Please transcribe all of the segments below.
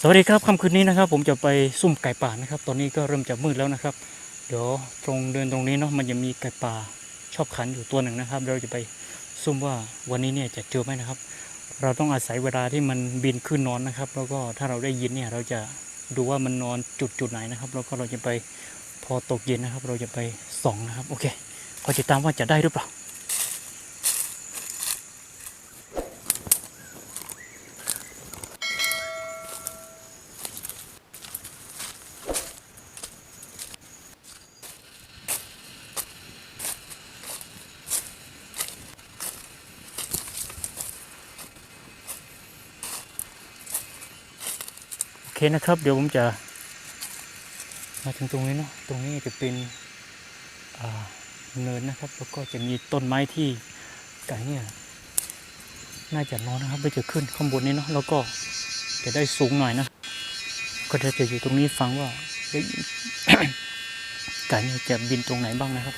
สวัสดีครับค่ำคืนนี้นะครับ ผมจะไปซุ่มไก่ป่านะครับ ตอนนี้ก็เริ่มจะมืดแล้วนะครับ เดี๋ยวตรงเดินตรงนี้เนาะมันจะมีไก่ป่าชอบขันอยู่ตัวหนึ่งนะครับ เราจะไปซุ่มว่าวันนี้เนี่ยจะเจอไหมนะครับ เราต้องอาศัยเวลาที่มันบินขึ้นนอนนะครับ แล้วก็ถ้าเราได้ยินเนี่ยเราจะดูว่ามันนอนจุดจุดไหนนะครับ แล้วก็เราจะไปพอตกเย็นนะครับ เราจะไปส่องนะครับโอเคขอติดตามว่าจะได้หรือเปล่า เคนะครับ เดี๋ยวผมจะ มาถึงตรงนี้เนาะตรงนี้จะเป็นเนินนะครับ แล้วก็จะมีต้นไม้ที่ไก่เนี่ยน่าจะนอนนะครับไปจะขึ้นข้างบนนี้เนาะแล้วก็จะได้สูงหน่อยนะ ก็จะอยู่ตรงนี้ฟังว่าไก่เนี่ยจะบินตรงไหนบ้างนะครับ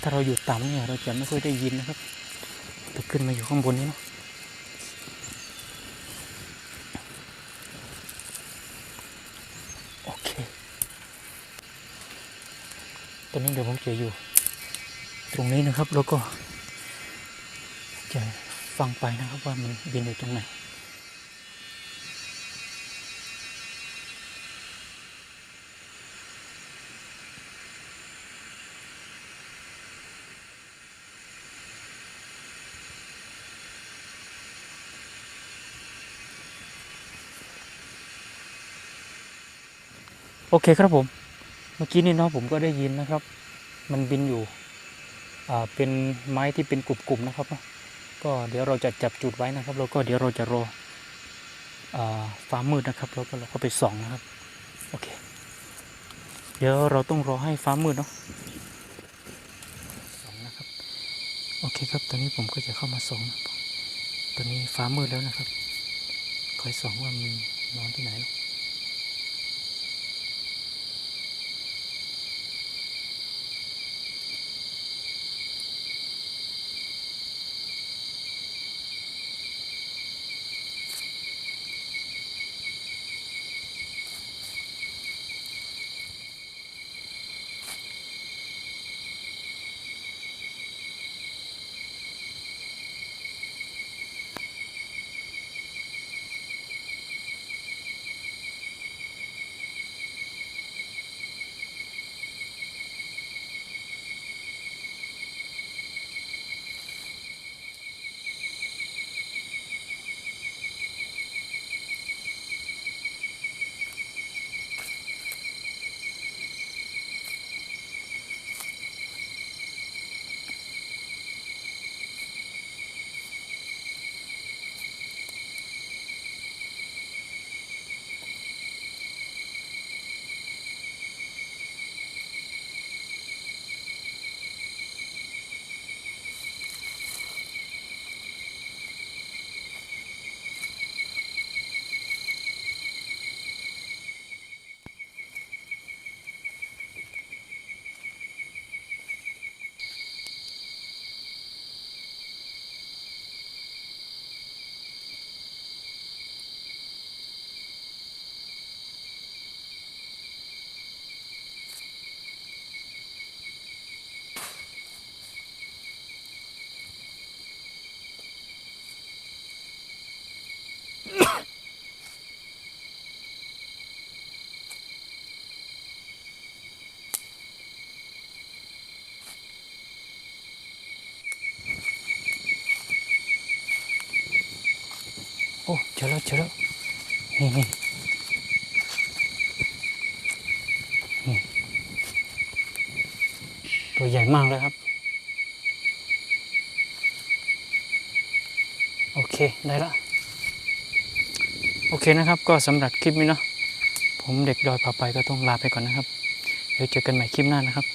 ถ้าเราอยู่ต่ำเนี่ยเราจะไม่ค่อยได้ยินนะครับแต่ขึ้นมาอยู่ข้างบนนี้เนาะ โอเค ต อนนี้เดี๋ยวผมจะอยู่ ตรงนี้นะครับแล้วก็จะฟังไปนะครับว่ามันบินอยู่ตรงไหนโอเคครับผม เมื่อกี้นี่เนาะผมก็ได้ยินนะครับ มันบินอยู่อ่าเป็นไม้ที่เป็นกลุ่มๆนะครับก็เดี๋ยวเราจะจับจุดไว้นะครับ แล้วก็เดี๋ยวเราจะรออ่าฟ้ามืดนะครับ แล้วก็เราก็ไปส่องนะครับโอเค เดี๋ยวเราต้องรอให้ฟ้ามืดเนาะส่องนะครับ โอเคครับตอนนี้ผมก็จะเข้ามาส่องนะตอนนี้ฟ้ามืดแล้วนะครับคอยส่องว่ามีนอนที่ไหนเนา โอ้เจอแล้วเจอแล้วนี่นี่ตัวใหญ่มากเลยครับ โอเค ได้และ โอเคนะครับ ก็สำหรับคลิปนี้เนาะผมเด็กดอยพาไปก็ต้องลาไปก่อนนะครับ เดี๋ยวเจอกันใหม่คลิปหน้านะครับ